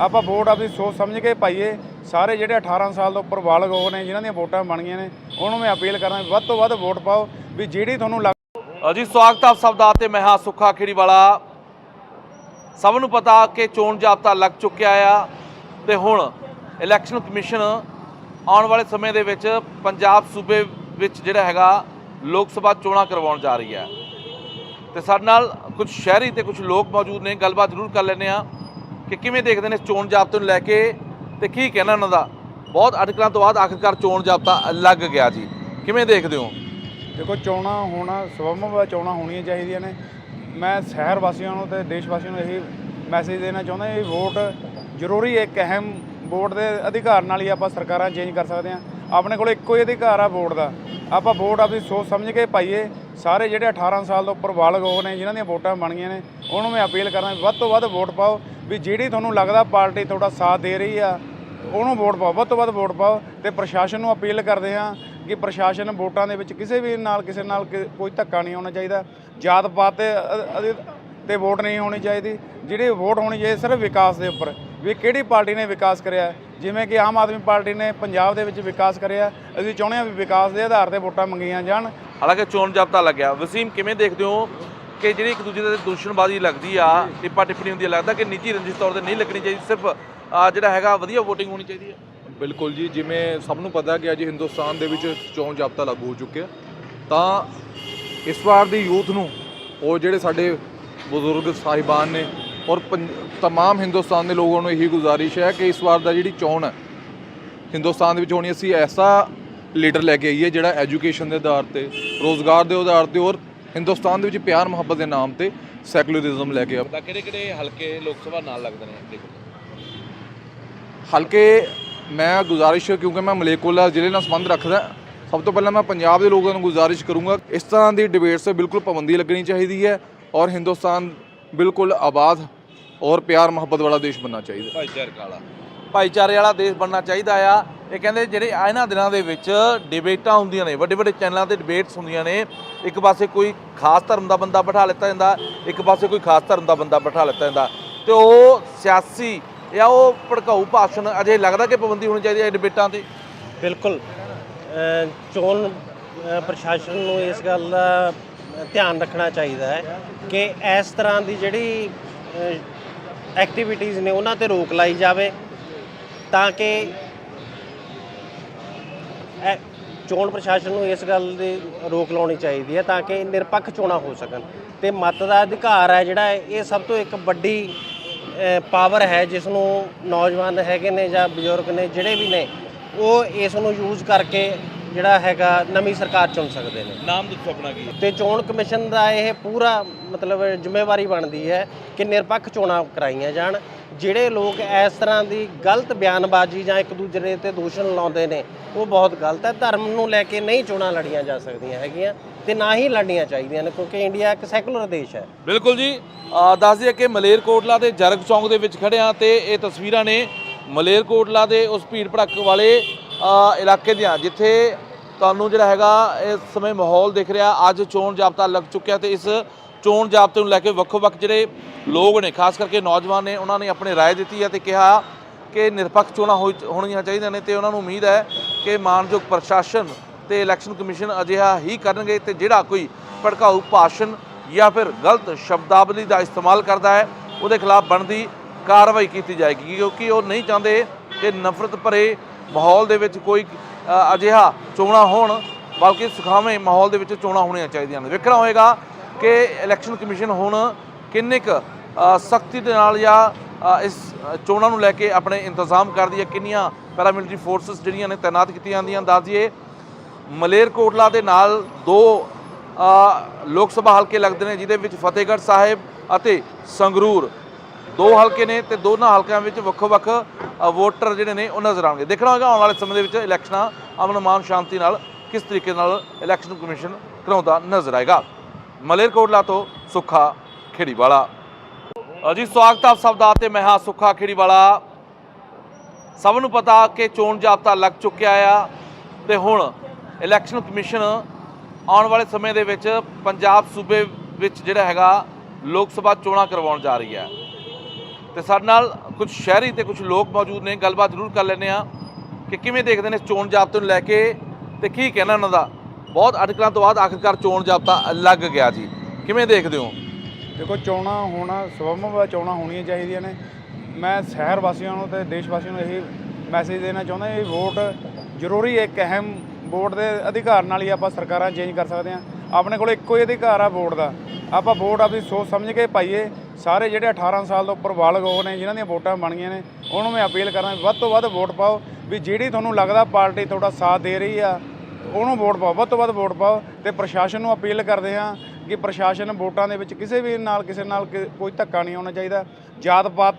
ਆਪਾਂ ਵੋਟ ਆਪਣੀ ਸੋਚ ਸਮਝ ਕੇ ਪਾਈਏ। ਸਾਰੇ ਜਿਹੜੇ 18 ਸਾਲ ਤੋਂ ਉੱਪਰ ਬਾਲਗ ਹੋ ਨੇ, ਜਿਨ੍ਹਾਂ ਦੀਆਂ ਵੋਟਾਂ ਬਣ ਗਈਆਂ ਨੇ, ਉਹਨੂੰ ਮੈਂ ਅਪੀਲ ਕਰਾਂ ਵੀ ਵੱਧ ਤੋਂ ਵੱਧ ਵੋਟ ਪਾਓ, ਵੀ ਜਿਹੜੀ ਤੁਹਾਨੂੰ ਲੱਗ ਅ ਜੀ ਸਵਾਗਤ ਆਪ ਸਭ ਦਾ ਤੇ ਮੈਂ ਹਾਂ ਸੁੱਖਾ ਖੇੜੀ ਵਾਲਾ ਸਭ ਨੂੰ ਪਤਾ ਕਿ ਚੋਣ ਜਾਬਤਾ ਲੱਗ ਚੁੱਕਿਆ ਆ ਤੇ ਹੁਣ ਇਲੈਕਸ਼ਨ ਕਮਿਸ਼ਨ ਆਉਣ ਵਾਲੇ ਸਮੇਂ ਦੇ ਵਿੱਚ ਪੰਜਾਬ ਸੂਬੇ ਵਿੱਚ ਜਿਹੜਾ ਹੈਗਾ ਲੋਕ ਸਭਾ ਚੋਣਾਂ ਕਰਵਾਉਣ ਜਾ ਰਹੀ ਹੈ। ਤੇ ਸਾਡੇ ਨਾਲ ਕੁਝ ਸ਼ਹਿਰੀ ਤੇ ਕੁਝ ਲੋਕ ਮੌਜੂਦ ਨੇ, ਗੱਲਬਾਤ ਜ਼ਰੂਰ ਕਰ ਲੈਂਦੇ ਆ ਕਿ ਕਿਵੇਂ ਦੇਖਦੇ ਨੇ ਇਸ ਚੋਣ ਜਾਬਤੇ ਨੂੰ ਲੈ ਕੇ ਤੇ ਕੀ ਕਹਿਣਾ ਉਹਨਾਂ ਦਾ? ਬਹੁਤ ਅਟਕਲਾਂ ਤੋਂ ਬਾਅਦ ਆਖਿਰਕਾਰ ਚੋਣ ਜਾਬਤਾ ਲੱਗ ਗਿਆ ਜੀ। ਕਿਵੇਂ ਦੇਖਦੇ ਹੋ? ਦੇਖੋ, ਚੋਣਾਂ ਹੋਣਾ ਸਵਮਵ ਚੋਣਾਂ ਹੋਣੀਆਂ ਚਾਹੀਦੀਆਂ ਨੇ। ਮੈਂ ਸ਼ਹਿਰ ਵਾਸੀਆਂ ਨੂੰ ਤੇ ਦੇਸ਼ ਵਾਸੀਆਂ ਨੂੰ ਇਹੀ ਮੈਸੇਜ ਦੇਣਾ ਚਾਹੁੰਦਾ ਇਹ ਵੋਟ ਜ਼ਰੂਰੀ ਹੈ, ਇੱਕ ਅਹਿਮ ਵੋਟ ਦੇ ਅਧਿਕਾਰ ਨਾਲ ਹੀ ਆਪਾਂ ਸਰਕਾਰਾਂ ਚੇਂਜ ਕਰ ਸਕਦੇ ਹਾਂ। ਆਪਣੇ ਕੋਲ ਇੱਕੋ ਹੀ ਅਧਿਕਾਰ ਆ ਵੋਟ ਦਾ। ਆਪਾਂ ਵੋਟ ਆਪਣੀ ਸੋਚ ਸਮਝ ਕੇ ਪਾਈਏ। ਸਾਰੇ ਜਿਹੜੇ 18 ਸਾਲ ਤੋਂ ਉੱਪਰ ਬਾਲਗ ਹੋ ਨੇ, ਜਿਨ੍ਹਾਂ ਦੀਆਂ ਵੋਟਾਂ ਬਣੀਆਂ ਗਈਆਂ ਨੇ, ਉਹਨੂੰ ਮੈਂ ਅਪੀਲ ਕਰਾਂ ਵੱਧ ਤੋਂ ਵੱਧ ਵੋਟ ਪਾਓ। ਵੀ ਜਿਹੜੀ ਤੁਹਾਨੂੰ ਲੱਗਦਾ ਪਾਰਟੀ ਤੁਹਾਡਾ ਸਾਥ ਦੇ ਰਹੀ ਆ, ਉਹਨੂੰ ਵੋਟ ਪਾਓ, ਵੱਧ ਤੋਂ ਵੱਧ ਵੋਟ ਪਾਓ ਤੇ ਪ੍ਰਸ਼ਾਸਨ ਨੂੰ ਅਪੀਲ ਕਰਦੇ ਹਾਂ ਕਿ ਪ੍ਰਸ਼ਾਸਨ ਵੋਟਾਂ ਦੇ ਵਿੱਚ ਕਿਸੇ ਵੀ ਨਾਲ, ਕਿਸੇ ਨਾਲ ਕਿ- ਕੋਈ ਧੱਕਾ ਨਹੀਂ ਹੋਣਾ ਚਾਹੀਦਾ। ਜਾਤ ਪਾਤ ਤੇ ਤੇ ਵੋਟ ਨਹੀਂ ਹੋਣੀ ਚਾਹੀਦੀ। ਜਿਹੜੀ ਵੋਟ ਹੋਣੀ ਚਾਹੀਦੀ ਸਿਰਫ ਵਿਕਾਸ ਦੇ ਉੱਪਰ। ਵੀ ਕਿਹੜੀ ਪਾਰਟੀ ਨੇ ਵਿਕਾਸ ਕਰਿਆ? ਜਿਵੇਂ ਕਿ ਆਮ ਆਦਮੀ ਪਾਰਟੀ ਨੇ ਪੰਜਾਬ ਦੇ ਵਿੱਚ ਵਿਕਾਸ ਕਰਿਆ। ਅਸੀਂ ਚਾਹੁੰਦੇ ਹਾਂ ਵੀ ਵਿਕਾਸ ਦੇ ਆਧਾਰ ਤੇ ਵੋਟਾਂ ਮੰਗੀਆਂ ਜਾਣ। ਹਾਲਾਂਕਿ ਚੋਣ ਜਾਬਤਾ ਲੱਗਿਆ। ਵਸੀਮ, ਕਿਵੇਂ ਦੇਖਦੇ ਹੋ ਕਿ ਜਿਹੜੀ ਇੱਕ ਦੂਜੇ ਦੇ ਦੂਸ਼ਣਬਾਜ਼ੀ ਲੱਗਦੀ ਆ, ਟਿੱਪਾ ਟਿੱਪਣੀ ਹੁੰਦੀ ਆ, ਲੱਗਦਾ ਕਿ ਨਿੱਜੀ ਰੰਜਿਸ਼ ਤੌਰ ਤੇ ਨਹੀਂ ਲੱਗਣੀ ਚਾਹੀਦੀ, ਸਿਰਫ ਜਿਹੜਾ ਹੈਗਾ ਵਧੀਆ VOTING ਹੋਣੀ ਚਾਹੀਦੀ ਹੈ ਬਿਲਕੁਲ ਜੀ, ਜਿਵੇਂ ਸਭ ਨੂੰ ਪਤਾ ਕਿ ਅੱਜ ਹਿੰਦੁਸਤਾਨ ਦੇ ਵਿੱਚ ਚੋਣ ਜਾਬਤਾ ਲਾਗੂ ਹੋ ਚੁੱਕਿਆ ਤਾਂ ਇਸ ਵਾਰ ਦੀ ਯੂਥ ਨੂੰ ਉਹ ਜਿਹੜੇ ਸਾਡੇ ਬਜ਼ੁਰਗ ਸਾਹਿਬਾਨ ਨੇ ਔਰ ਪੰਜ- ਤਮਾਮ ਹਿੰਦੁਸਤਾਨ ਦੇ ਲੋਕਾਂ ਨੂੰ ਇਹੀ ਗੁਜ਼ਾਰਿਸ਼ ਹੈ ਕਿ ਇਸ ਵਾਰ ਦਾ ਜਿਹੜੀ ਚੋਣ ਹੈ, ਹਿੰਦੁਸਤਾਨ ਦੇ ਵਿੱਚ ਹੋਣੀ, ਅਸੀਂ ਐਸਾ ਲੀਡਰ ਲੈ ਕੇ ਆਈਏ ਜਿਹੜਾ ਐਜੂਕੇਸ਼ਨ ਦੇ ਆਧਾਰ ਤੇ, ਰੋਜ਼ਗਾਰ ਦੇ ਆਧਾਰ ਤੇ ਔਰ ਹਿੰਦੁਸਤਾਨ ਦੇ ਵਿੱਚ ਪਿਆਰ ਮੁਹੱਬਤ ਦੇ ਨਾਮ ਤੇ ਸੈਕੂਲਰਿਜ਼ਮ ਲੈ ਕੇ ਆ। ਤਾਂ ਕਿਹੜੇ ਕਿਹੜੇ ਹਲਕੇ ਲੋਕ ਸਭਾ ਨਾਲ ਲੱਗਦੇ ਨੇ ਦੇਖੋ। ਹਲਕੇ ਮੈਂ ਗੁਜ਼ਾਰਿਸ਼ ਕਿਉਂਕਿ ਮੈਂ ਮਲੇਕੋਲਾ ਜ਼ਿਲ੍ਹੇ ਨਾਲ ਸੰਬੰਧ ਰੱਖਦਾ ਸਭ ਤੋਂ ਪਹਿਲਾਂ ਮੈਂ ਪੰਜਾਬ ਦੇ ਲੋਕਾਂ ਨੂੰ ਗੁਜ਼ਾਰਿਸ਼ ਕਰੂੰਗਾ ਇਸ ਤਰ੍ਹਾਂ ਦੀ ਡਿਬੇਟਸ ਤੇ ਬਿਲਕੁਲ ਪਾਬੰਦੀ ਲੱਗਣੀ ਚਾਹੀਦੀ ਹੈ ਔਰ ਹਿੰਦੁਸਤਾਨ ਬਿਲਕੁਲ ਆਬਾਦ ਔਰ ਪਿਆਰ ਮੁਹੱਬਤ ਵਾਲਾ ਦੇਸ਼ ਬਣਨਾ ਚਾਹੀਦਾ। ਭਾਈਚਾਰਕ ਵਾਲਾ ਭਾਈਚਾਰੇ ਵਾਲਾ ਦੇਸ਼ ਬਣਨਾ ਚਾਹੀਦਾ ਆ। ਇਹ ਕਹਿੰਦੇ ਜਿਹੜੇ ਇਹਨਾਂ ਦਿਨਾਂ ਦੇ ਵਿੱਚ ਡਿਬੇਟਾਂ ਹੁੰਦੀਆਂ ਨੇ, ਵੱਡੇ ਵੱਡੇ ਚੈਨਲਾਂ ਤੇ ਡਿਬੇਟਸ ਹੁੰਦੀਆਂ ਨੇ, ਇੱਕ ਪਾਸੇ ਕੋਈ ਖਾਸ ਧਰਮ ਦਾ ਬੰਦਾ ਬਿਠਾ ਲਿੱਤਾ ਜਾਂਦਾ, ਇੱਕ ਪਾਸੇ ਕੋਈ ਖਾਸ ਧਰਮ ਦਾ ਬੰਦਾ ਬਿਠਾ ਲਿੱਤਾ ਜਾਂਦਾ। ਤੇ ਉਹ ਸਿਆਸੀ ਜਾਂ ਉਹ ਭੜਕਾਊ ਭਾਸ਼ਣ ਅਜੇ ਲੱਗਦਾ ਕਿ ਪਾਬੰਦੀ ਹੋਣੀ ਚਾਹੀਦੀ ਹੈ ਡਿਬੇਟਾਂ ਤੇ? ਬਿਲਕੁਲ। ਚੋਣ ਪ੍ਰਸ਼ਾਸਨ ਨੂੰ ਇਸ ਗੱਲ ਦਾ ਧਿਆਨ ਰੱਖਣਾ ਚਾਹੀਦਾ ਹੈ ਕਿ ਇਸ ਤਰ੍ਹਾਂ ਦੀ ਜਿਹੜੀ ਐਕਟੀਵਿਟੀਜ਼ ਨੇ ਉਹਨਾਂ ਤੇ ਰੋਕ ਲਾਈ ਜਾਵੇ। ਤਾਂ ਕਿ ਇਹ ਚੋਣ ਪ੍ਰਸ਼ਾਸਨ ਨੂੰ ਇਸ ਗੱਲ ਦੀ ਰੋਕ ਲਾਉਣੀ ਚਾਹੀਦੀ ਹੈ ਤਾਂ ਕਿ ਨਿਰਪੱਖ ਚੋਣਾਂ ਹੋ ਸਕਣ। ਤੇ ਮਤ ਦਾ ਅਧਿਕਾਰ ਹੈ ਜਿਹੜਾ, ਇਹ ਸਭ ਤੋਂ ਇੱਕ ਵੱਡੀ ਪਾਵਰ ਹੈ ਜਿਸ ਨੂੰ ਨੌਜਵਾਨ ਹੈਗੇ ਨੇ ਜਾਂ ਬਜ਼ੁਰਗ ਨੇ ਜਿਹੜੇ ਵੀ ਨੇ, ਉਹ ਇਸ ਨੂੰ ਯੂਜ਼ ਕਰਕੇ ਜਿਹੜਾ ਹੈਗਾ ਨਵੀਂ ਸਰਕਾਰ ਚੁਣ ਸਕਦੇ ਨੇ। ਨਾਮ ਦੱਸੋ ਆਪਣਾ ਕੀ ਤੇ ਚੋਣ ਕਮਿਸ਼ਨ ਦਾ ਇਹ ਪੂਰਾ ਮਤਲਬ ਜ਼ਿੰਮੇਵਾਰੀ ਬਣਦੀ ਹੈ ਕਿ ਨਿਰਪੱਖ ਚੋਣਾਂ ਕਰਾਈਆਂ ਜਾਣ ਜਿਹੜੇ ਲੋਕ ਇਸ ਤਰ੍ਹਾਂ ਦੀ ਗਲਤ ਬਿਆਨਬਾਜ਼ੀ ਜਾਂ ਇੱਕ ਦੂਜੇ ਤੇ ਦੂਸ਼ਣ ਲਾਉਂਦੇ ਨੇ ਉਹ ਬਹੁਤ ਗਲਤ ਹੈ। ਧਰਮ ਨੂੰ ਲੈ ਕੇ ਨਹੀਂ ਚੋਣਾਂ ਲੜੀਆਂ ਜਾ ਸਕਦੀਆਂ ਹੈਗੀਆਂ ਤੇ ਨਾ ਹੀ ਲੜਨੀਆਂ ਚਾਹੀਦੀਆਂ ਨੇ ਕਿਉਂਕਿ ਇੰਡੀਆ ਇੱਕ ਸੈਕੂਲਰ ਦੇਸ਼ ਹੈ। ਬਿਲਕੁਲ ਜੀ। ਦੱਸ ਦਈਏ ਕਿ ਮਲੇਰਕੋਟਲਾ ਦੇ ਜਰਗ ਚੌਂਕ ਦੇ ਵਿੱਚ ਖੜੇ ਆ ਤੇ ਇਹ ਤਸਵੀਰਾਂ ਨੇ। ਮਲੇਰਕੋਟਲਾ ਦੇ ਉਸ ਭੀੜ ਭੜੱਕ ਵਾਲੇ ਇਲਾਕੇ ਦੀਆਂ ਜਿੱਥੇ ਤੁਹਾਨੂੰ ਜਿਹੜਾ ਹੈਗਾ ਇਸ ਸਮੇਂ ਮਾਹੌਲ ਦਿਖ ਰਿਹਾ ਅੱਜ ਚੋਣ ਜਾਬਤਾ ਲੱਗ ਚੁੱਕਿਆ ਤੇ ਇਸ ਚੋਣ ਜਾਬਤੇ ਨੂੰ ਲੈ ਕੇ ਵੱਖੋ-ਵੱਖ ਜਿਹੜੇ ਲੋਕ ਨੇ ਖਾਸ ਕਰਕੇ ਨੌਜਵਾਨ ਨੇ ਉਹਨਾਂ ਨੇ ਆਪਣੀ رائے ਦਿੱਤੀ ਹੈ ਤੇ ਕਿਹਾ ਕਿ ਨਿਰਪੱਖ ਚੋਣਾਂ ਹੋਈ- ਹੋਣੀਆਂ ਚਾਹੀਦੀਆਂ ਨੇ ਤੇ ਉਹਨਾਂ ਨੂੰ ਉਮੀਦ ਹੈ ਕਿ ਮਾਨਯੋਗ ਪ੍ਰਸ਼ਾਸਨ ਤੇ ਇਲੈਕਸ਼ਨ ਕਮਿਸ਼ਨ ਅਜਿਹਾ ਹੀ ਕਰਨਗੇ ਤੇ ਜਿਹੜਾ ਕੋਈ ਭੜਕਾਊ ਭਾਸ਼ਣ ਜਾਂ ਫਿਰ ਗਲਤ ਸ਼ਬਦਾਵਲੀ ਦਾ ਇਸਤੇਮਾਲ ਕਰਦਾ ਹੈ ਉਹਦੇ ਖਿਲਾਫ ਬਣਦੀ ਕਾਰਵਾਈ ਕੀਤੀ ਜਾਏਗੀ ਕਿਉਂਕਿ ਉਹ ਨਹੀਂ ਚਾਹੁੰਦੇ ਕਿ ਨਫ਼ਰਤ ਭਰੇ ਮਾਹੌਲ ਦੇ ਵਿੱਚ ਕੋਈ ਅਜਿਹਾ ਚੋਣਾਂ ਹੋਣ, ਬਲਕਿ ਸੁਖਾਵੇਂ ਮਾਹੌਲ ਦੇ ਵਿੱਚ ਚੋਣਾਂ ਹੋਣੀਆਂ ਚਾਹੀਦੀਆਂ ਨੇ। ਵੇਖਣਾ ਹੋਏਗਾ ਕਿ ਇਲੈਕਸ਼ਨ ਕਮਿਸ਼ਨ ਹੁਣ ਕਿੰਨੇ ਕੁ ਸਖਤੀ ਦੇ ਨਾਲ ਜਾਂ ਇਸ ਚੋਣਾਂ ਨੂੰ ਲੈ ਕੇ ਆਪਣੇ ਇੰਤਜ਼ਾਮ ਕਰਦੀ ਹੈ, ਕਿੰਨੀਆਂ ਪੈਰਾਮਿਲਟਰੀ ਫੋਰਸਸ ਜਿਹੜੀਆਂ ਨੇ ਤਾਇਨਾਤ ਕੀਤੀਆਂ ਜਾਂਦੀਆਂ ਦੱਸ ਦਈਏ। ਮਲੇਰਕੋਟਲਾ ਦੇ ਨਾਲ ਦੋ ਲੋਕ ਸਭਾ ਹਲਕੇ ਲੱਗਦੇ ਨੇ, ਜਿਹਦੇ ਵਿੱਚ ਫਤਿਹਗੜ੍ਹ ਸਾਹਿਬ ਅਤੇ ਸੰਗਰੂਰ। ਦੋ ਹਲਕੇ ਨੇ ਤੇ ਦੋਨਾਂ ਹਲਕਿਆਂ ਵਿੱਚ ਵੱਖੋ-ਵੱਖ ਵੋਟਰ ਜਿਹੜੇ ਨੇ, ਉਹ ਨਜ਼ਰ ਆਉਣਗੇ। ਦੇਖਣਾ ਹੋਏਗਾ, ਆਉਣ ਵਾਲੇ ਸਮੇਂ ਦੇ ਵਿੱਚ ਇਲੈਕਸ਼ਨਾਂ ਅਮਨ ਮਾਨ, ਸ਼ਾਂਤੀ ਨਾਲ ਕਿਸ ਤਰੀਕੇ ਨਾਲ ਇਲੈਕਸ਼ਨ ਕਮਿਸ਼ਨ ਕਰਾਉਂਦਾ ਨਜ਼ਰ ਆਏਗਾ। ਮਲੇਰਕੋਟਲਾ ਤੋਂ ਸੁੱਖਾ ਖੇੜੀਵਾਲਾ। ਜੀ, ਸਵਾਗਤ ਆਪ ਸਭ ਦਾ ਤੇ ਮੈਂ ਹਾਂ ਸੁੱਖਾ ਖੇੜੀਵਾਲਾ। ਸਭ ਨੂੰ ਪਤਾ ਕਿ ਚੋਣ ਜਾਬਤਾ ਲੱਗ ਚੁੱਕਿਆ ਆ ਤੇ ਹੁਣ ਇਲੈਕਸ਼ਨ ਕਮਿਸ਼ਨ ਆਉਣ ਵਾਲੇ ਸਮੇਂ ਦੇ ਵਿੱਚ ਪੰਜਾਬ ਸੂਬੇ ਵਿੱਚ ਜਿਹੜਾ ਹੈਗਾ, ਲੋਕ ਸਭਾ ਚੋਣਾਂ ਕਰਵਾਉਣ ਜਾ ਰਹੀ ਹੈ। ਤੇ ਸਾਡੇ ਨਾਲ ਕੁਝ ਸ਼ਹਿਰੀ ਤੇ ਕੁਝ ਲੋਕ ਮੌਜੂਦ ਨੇ, ਗੱਲਬਾਤ ਜ਼ਰੂਰ ਕਰ ਲੈਂਦੇ ਆ ਕਿ ਕਿਵੇਂ ਦੇਖਦੇ ਨੇ ਇਸ ਚੋਣ ਜਾਬਤੇ ਨੂੰ ਲੈ ਕੇ ਤੇ ਕੀ ਕਹਿਣਾ ਉਹਨਾਂ ਦਾ? ਬਹੁਤ ਅਟਕਲਾਂ ਤੋਂ ਬਾਅਦ ਆਖਿਰਕਾਰ ਚੋਣ ਜਾਬਤਾ ਲੱਗ ਗਿਆ ਜੀ। ਕਿਵੇਂ ਦੇਖਦੇ ਹੋ? ਦੇਖੋ, ਚੋਣਾਂ ਹੋਣਾ ਸਵਮਵ ਚੋਣਾਂ ਹੋਣੀਆਂ ਚਾਹੀਦੀਆਂ ਨੇ। ਮੈਂ ਸ਼ਹਿਰ ਵਾਸੀਆਂ ਨੂੰ ਤੇ ਦੇਸ਼ ਵਾਸੀਆਂ ਨੂੰ ਇਹ ਮੈਸੇਜ ਦੇਣਾ ਚਾਹੁੰਦਾ, ਇਹ ਵੋਟ ਜ਼ਰੂਰੀ ਇੱਕ ਅਹਿਮ ਵੋਟ ਦੇ ਅਧਿਕਾਰ ਨਾਲ ਹੀ ਆਪਾਂ ਸਰਕਾਰਾਂ ਚੇਂਜ ਕਰ ਸਕਦੇ ਹਾਂ। ਆਪਣੇ ਕੋਲ ਇੱਕੋ ਹੀ ਅਧਿਕਾਰ ਆ ਵੋਟ ਦਾ। ਆਪਾਂ ਵੋਟ ਆਪਣੀ ਸੋਚ ਸਮਝ ਕੇ ਪਾਈਏ। ਸਾਰੇ ਜਿਹੜੇ 18 ਸਾਲ ਤੋਂ ਉੱਪਰ ਬਾਲਗ ਹੋ ਨੇ, ਜਿਨ੍ਹਾਂ ਦੀਆਂ ਵੋਟਾਂ ਬਣ ਗਈਆਂ ਨੇ, ਉਹਨੂੰ ਮੈਂ ਅਪੀਲ ਕਰਦਾ ਵੱਧ ਤੋਂ ਵੱਧ ਵੋਟ ਪਾਓ। ਵੀ ਜਿਹੜੀ ਤੁਹਾਨੂੰ ਲੱਗਦਾ ਪਾਰਟੀ ਤੁਹਾਡਾ ਸਾਥ ਦੇ ਰਹੀ ਆ, ਉਹਨੂੰ ਵੋਟ ਪਾਓ, ਵੱਧ ਤੋਂ ਵੱਧ ਵੋਟ ਪਾਓ। ਤੇ ਪ੍ਰਸ਼ਾਸਨ ਨੂੰ ਅਪੀਲ ਕਰਦੇ ਹਾਂ ਕਿ ਪ੍ਰਸ਼ਾਸਨ ਵੋਟਾਂ ਦੇ ਵਿੱਚ ਕਿਸੇ ਵੀ ਨਾਲ, ਕਿਸੇ ਨਾਲ ਕਿ- ਕੋਈ ਧੱਕਾ ਨਹੀਂ ਹੋਣਾ ਚਾਹੀਦਾ। ਜਾਤ ਪਾਤ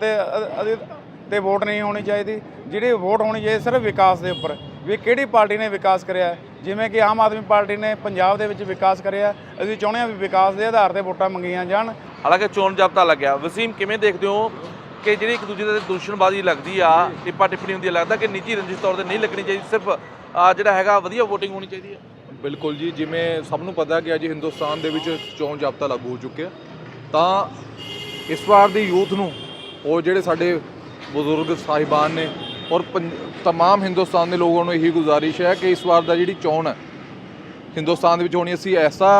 ਤੇ ਵੋਟ ਨਹੀਂ ਹੋਣੀ ਚਾਹੀਦੀ। ਜਿਹੜੀ ਵੋਟ ਹੋਣੀ ਚਾਹੀਦੀ, ਸਿਰਫ ਵਿਕਾਸ ਦੇ ਉੱਪਰ। ਵੀ ਕਿਹੜੀ ਪਾਰਟੀ ਨੇ ਵਿਕਾਸ ਕਰਿਆ? ਜਿਵੇਂ ਕਿ ਆਮ ਆਦਮੀ ਪਾਰਟੀ ਨੇ ਪੰਜਾਬ ਦੇ ਵਿੱਚ ਵਿਕਾਸ ਕਰਿਆ ਅਸੀਂ ਚਾਹੁੰਦੇ ਹਾਂ ਵੀ ਵਿਕਾਸ ਦੇ ਆਧਾਰ ਤੇ ਵੋਟਾਂ ਮੰਗੀਆਂ ਜਾਣ। ਹਾਲਾਂਕਿ ਚੋਣ ਜਾਬਤਾ ਲੱਗਿਆ। ਵਸੀਮ ਕਿਵੇਂ ਦੇਖਦੇ ਹੋ ਕਿ ਜਿਹੜੀ ਇੱਕ ਦੂਜੇ ਦੇ ਦੂਸ਼ਣਬਾਜ਼ੀ ਲੱਗਦੀ ਆ ਟਿੱਪਾ ਟਿੱਪਣੀ ਹੁੰਦੀ ਲੱਗਦਾ ਕਿ ਨਿੱਜੀ ਰੰਜਿਸ਼ ਤੌਰ ਤੇ ਨਹੀਂ ਲੱਗਣੀ ਚਾਹੀਦੀ ਸਿਰਫ ਜਿਹੜਾ ਹੈਗਾ ਵਧੀਆ VOTING ਹੋਣੀ ਚਾਹੀਦੀ ਹੈ ਬਿਲਕੁਲ ਜੀ ਜਿਵੇਂ ਸਭ ਨੂੰ ਪਤਾ ਕਿ ਅੱਜ ਹਿੰਦੁਸਤਾਨ ਦੇ ਵਿੱਚ ਚੋਣ ਜਾਬਤਾ ਲਾਗੂ ਹੋ ਚੁੱਕਿਆ। ਤਾਂ ਇਸ ਵਾਰ ਦੀ ਯੂਥ ਨੂੰ ਉਹ ਜਿਹੜੇ ਸਾਡੇ ਬਜ਼ੁਰਗ ਸਾਹਿਬਾਨ ਨੇ ਔਰ ਤਮਾਮ ਹਿੰਦੁਸਤਾਨ ਦੇ ਲੋਕਾਂ ਨੂੰ ਇਹੀ ਗੁਜ਼ਾਰਿਸ਼ ਹੈ ਕਿ ਇਸ ਵਾਰ ਦਾ ਜਿਹੜੀ ਚੋਣ ਹੈ ਹਿੰਦੁਸਤਾਨ ਦੇ ਵਿੱਚ ਹੋਣੀ ਅਸੀਂ ਐਸਾ